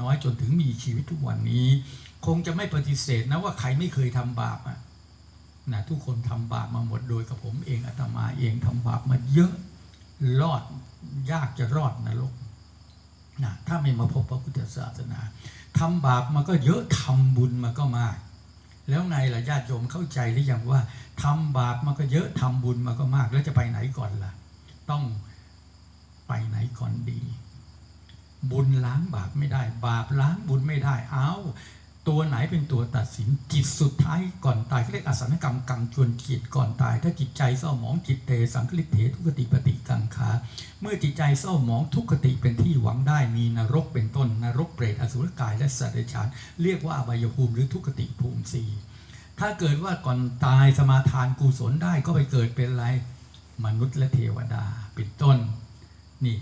น้อยจนถึงมีชีวิตทุกวันนี้ คงจะไม่ปฏิเสธนะว่าใครไม่เคยทำบาปอะนะทุกคนทำบาปมาหมดโดยกับผมเองอาตมาเองทำบาปมาเยอะรอดยากจะรอดนรกนะถ้าไม่มาพบพระพุทธศาสนาทำบาปมาก็เยอะทำบุญมาก็มาก แล้วไงล่ะญาติโยมเข้าใจหรือยังว่าทำบาปมาก็เยอะทำบุญมาก็มาก แล้วจะไปไหนก่อนล่ะ ต้องไปไหนก่อนดี บุญล้างบาปไม่ได้ บาปล้างบุญไม่ได้เอาตัวไหนเป็นตัวตัดสินจิตสุดท้ายก่อนตายเขาเรียกอสันกรรมกรรมจวนจิตก่อนตาย ถ้าจิตใจเศร้าหมองจิตเตสังคลิเถทุกติปฏิกังขาเมื่อจิตใจเศร้าหมองทุกติเป็นที่หวังได้มีนรกเป็นต้นนรกเปรตอสุรกายและสัตว์เดรัจฉานเรียกว่าอบายภูมิหรือทุกติภูมิสี่ถ้าเกิดว่าก่อนตายสมาทานกุศลได้ก็ไปเกิดเป็นอะไร มนุษย์และเทวดาเป็นต้นนี่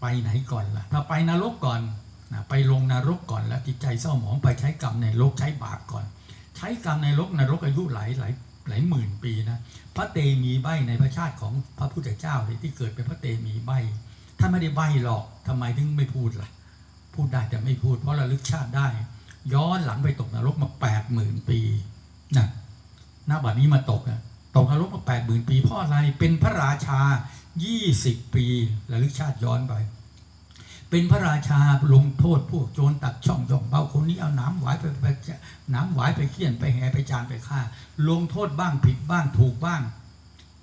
ไปไหนก่อนล่ะ ถ้าไปนรกก่อนนะไปลงนรกก่อนแล้วจิตใจเศร้าหมองไปใช้กรรมในนรกใช้บาปก่อน ใช้กรรมในนรกนรกอายุหลายหลายหลายหมื่นปีนะพระเตมีใบในพระชาติของพระพุทธเจ้าเลยที่เกิดเป็นพระเตมีใบท่านไม่ได้ใบหรอกทำไมถึงไม่พูดล่ะ พูดได้แต่ไม่พูด เพราะระลึกชาติได้ ย้อนหลังไปตกนรกมาแปดหมื่นปีนะหน้าบัดนี้มาตกอะตกนรกมาแปดหมื่นปีเพราะอะไรเป็นพระราชา 20 ปีระลึกชาติย้อนไป เป็นพระราชาลงโทษพวกโจรตัดช่องย่องเบาคนนี้เอาน้ำหวายไปไปน้ำหวายไปเคี่ยนไปแห่ไปจานไปฆ่า ลงโทษบ้างผิดบ้างถูกบ้าง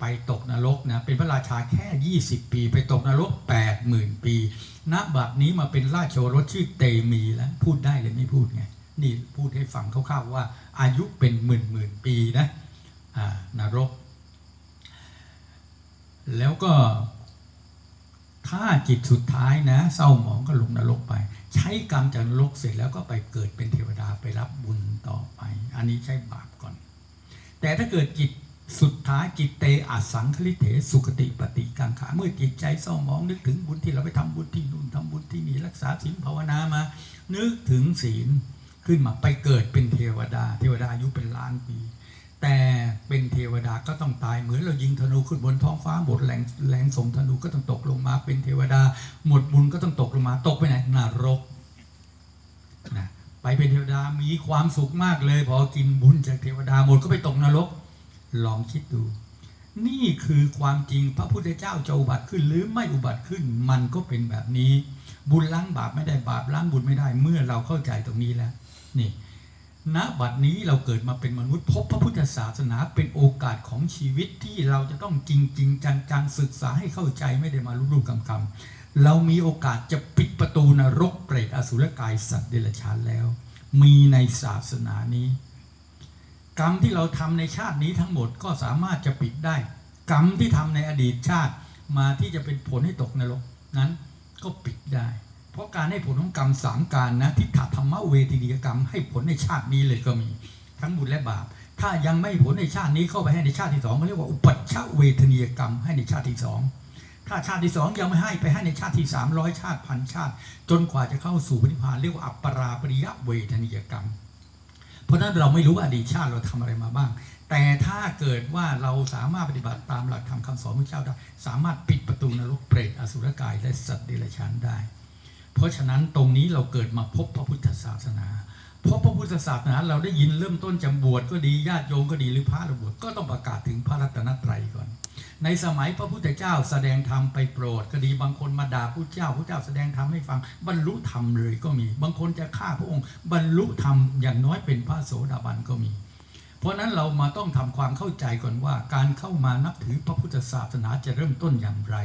ไปตกนรกนะเป็นพระราชาแค่ 20 ปี ไปตกนรก 80,000 ปีณบัดนี้มาเป็นราชโอรสชื่อเตมีแล้วพูดได้เลยไม่พูดไงนี่พูดให้ฟังคร่าวๆว่า อายุเป็นหมื่นหมื่นปีนะอ่านรก แล้วก็ ถ้าจิตสุดท้ายนะ เศร้าหมองก็ลงนรกไป ใช้กรรมจากนรกเสร็จแล้วก็ไปเกิดเป็นเทวดาไปรับบุญต่อไป อันนี้ใช้บาปก่อน แต่ถ้าเกิดจิตสุดท้ายจิตเตอสังคลิเถสุขติปฏิกังขาเมื่อจิตใจเศร้าหมองนึกถึงบุญที่เราไปทำบุญที่นู่นทำบุญที่นี่รักษาศีลภาวนามา นึกถึงศีลขึ้นมาไปเกิดเป็นเทวดา เทวดาอายุเป็นล้านปี แต่เป็นเทวดาก็ต้องตายเหมือนเรายิงธนูขึ้นบนท้องฟ้าหมดแรงแรงส่งธนูก็ต้องตกลงมา เป็นเทวดา หมดบุญก็ต้องตกลงมาตกไปไหนนรกนะไปเป็นเทวดามีความสุขมากเลย พอกินบุญจากเทวดาหมดก็ไปตกนรก ลองคิดดู นี่คือความจริงพระพุทธเจ้าจะอุบัติขึ้น หรือไม่อุบัติขึ้นมันก็เป็นแบบนี้ บุญล้างบาปไม่ได้บาปล้างบุญไม่ได้เมื่อเราเข้าใจตรงนี้แล้ว นี่ ณบัดนี้เราเกิดมาเป็นมนุษย์พบพระพุทธศาสนาเป็นโอกาสของชีวิตที่เราจะต้องจริงจริงจังจังศึกษาให้เข้าใจไม่ได้มาลุ่มๆคำคำเรามีโอกาสจะปิดประตูนรกเปรตอสุรกายสัตว์เดรัจฉานแล้ว มีในศาสนานี้ กรรมที่เราทำในชาตินี้ทั้งหมดก็สามารถจะปิดได้ กรรมที่ทำในอดีตชาติมาที่จะเป็นผลให้ตกนรกนั้นก็ปิดได้ เพราะการให้ผลของกรรมสามการนะทิฏฐธรรมเวทีกรรม ให้ผลในชาตินี้เลยก็มี ทั้งบุญและบาป ถ้ายังไม่ผลในชาตินี้เข้าไปให้ในชาติที่สองเขาเรียกว่าอุปัชชเวทนียกรรม ให้ในชาติที่สองถ้าชาติที่สองยังไม่ให้ไปให้ในชาติที่สามร้อยชาติพันชาติ จนกว่าจะเข้าสู่นิพพานเรียกว่าอัปปราปริยเวทนียกรรม เพราะฉะนั้นเราไม่รู้อดีตชาติเราทำอะไรมาบ้าง แต่ถ้าเกิดว่าเราสามารถปฏิบัติตามหลักธรรมคำสอนพระเจ้าได้สามารถปิดประตูนรกเปรตอสุรกายและสัตว์เดรัจฉานได้ เพราะฉะนั้นตรงนี้เราเกิดมาพบพระพุทธศาสนาพบพระพุทธศาสนาเราได้ยินเริ่มต้นจำบวชก็ดีญาติโยมก็ดีหรือพระเราบวชก็ต้องประกาศถึงพระรัตนตรัยก่อน ในสมัยพระพุทธเจ้าแสดงธรรมไปโปรดก็ดีบางคนมาด่าพระเจ้าพระเจ้าแสดงธรรมให้ฟังบรรลุธรรมเลยก็มี บางคนจะฆ่าพระองค์ บรรลุธรรมอย่างน้อยเป็นพระโสดาบันก็มี เพราะฉะนั้นเรามาต้องทำความเข้าใจก่อนว่า การเข้ามานับถือพระพุทธศาสนาจะเริ่มต้นอย่างไร